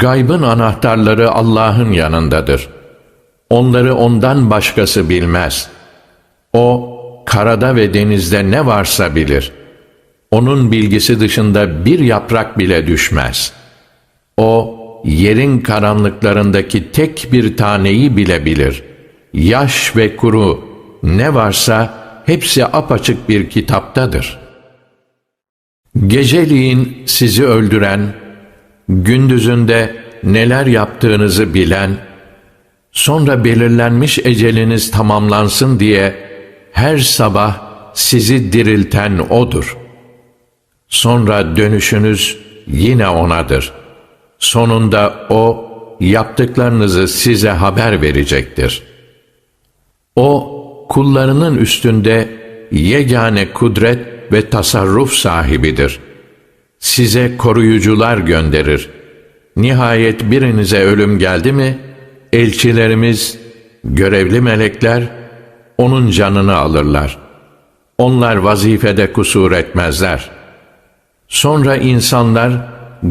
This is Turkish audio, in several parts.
Gaybın anahtarları Allah'ın yanındadır. Onları ondan başkası bilmez. O, karada ve denizde ne varsa bilir. Onun bilgisi dışında bir yaprak bile düşmez. O, yerin karanlıklarındaki tek bir taneyi bile bilir. Yaş ve kuru, ne varsa hepsi apaçık bir kitaptadır. Geceliğin sizi öldüren, gündüzünde neler yaptığınızı bilen, sonra belirlenmiş eceliniz tamamlansın diye her sabah sizi dirilten O'dur. Sonra dönüşünüz yine O'nadır. Sonunda O, yaptıklarınızı size haber verecektir. O, kullarının üstünde yegane kudret ve tasarruf sahibidir. Size koruyucular gönderir. Nihayet birinize ölüm geldi mi, elçilerimiz, görevli melekler, onun canını alırlar. Onlar vazifede kusur etmezler. Sonra insanlar,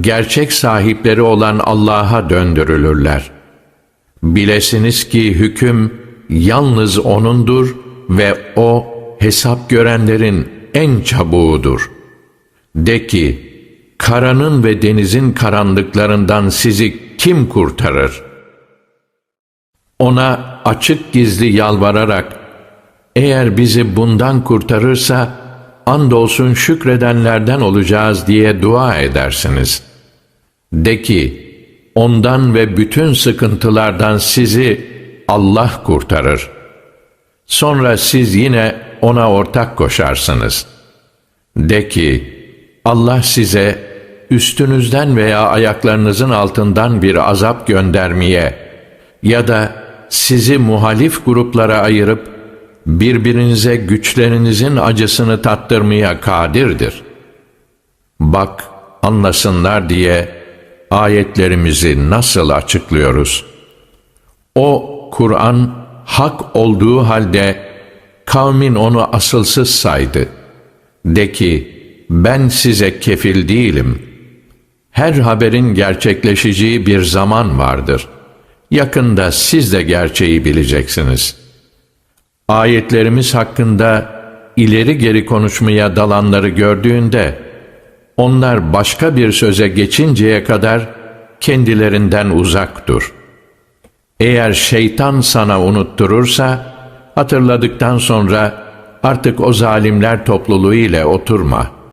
gerçek sahipleri olan Allah'a döndürülürler. Bilesiniz ki hüküm yalnız O'nundur ve O hesap görenlerin en çabuğudur. De ki, karanın ve denizin karanlıklarından sizi kim kurtarır? Ona açık gizli yalvararak, eğer bizi bundan kurtarırsa, andolsun şükredenlerden olacağız diye dua edersiniz. De ki, ondan ve bütün sıkıntılardan sizi Allah kurtarır. Sonra siz yine ona ortak koşarsınız. De ki, Allah size üstünüzden veya ayaklarınızın altından bir azap göndermeye ya da sizi muhalif gruplara ayırıp birbirinize güçlerinizin acısını tattırmaya kadirdir. Bak, anlasınlar diye ayetlerimizi nasıl açıklıyoruz? O Kur'an hak olduğu halde kavmin onu asılsız saydı. De ki, ben size kefil değilim. Her haberin gerçekleşeceği bir zaman vardır. Yakında siz de gerçeği bileceksiniz. Ayetlerimiz hakkında ileri geri konuşmaya dalanları gördüğünde, onlar başka bir söze geçinceye kadar kendilerinden uzak dur. Eğer şeytan sana unutturursa, hatırladıktan sonra artık o zalimler topluluğu ile oturma.''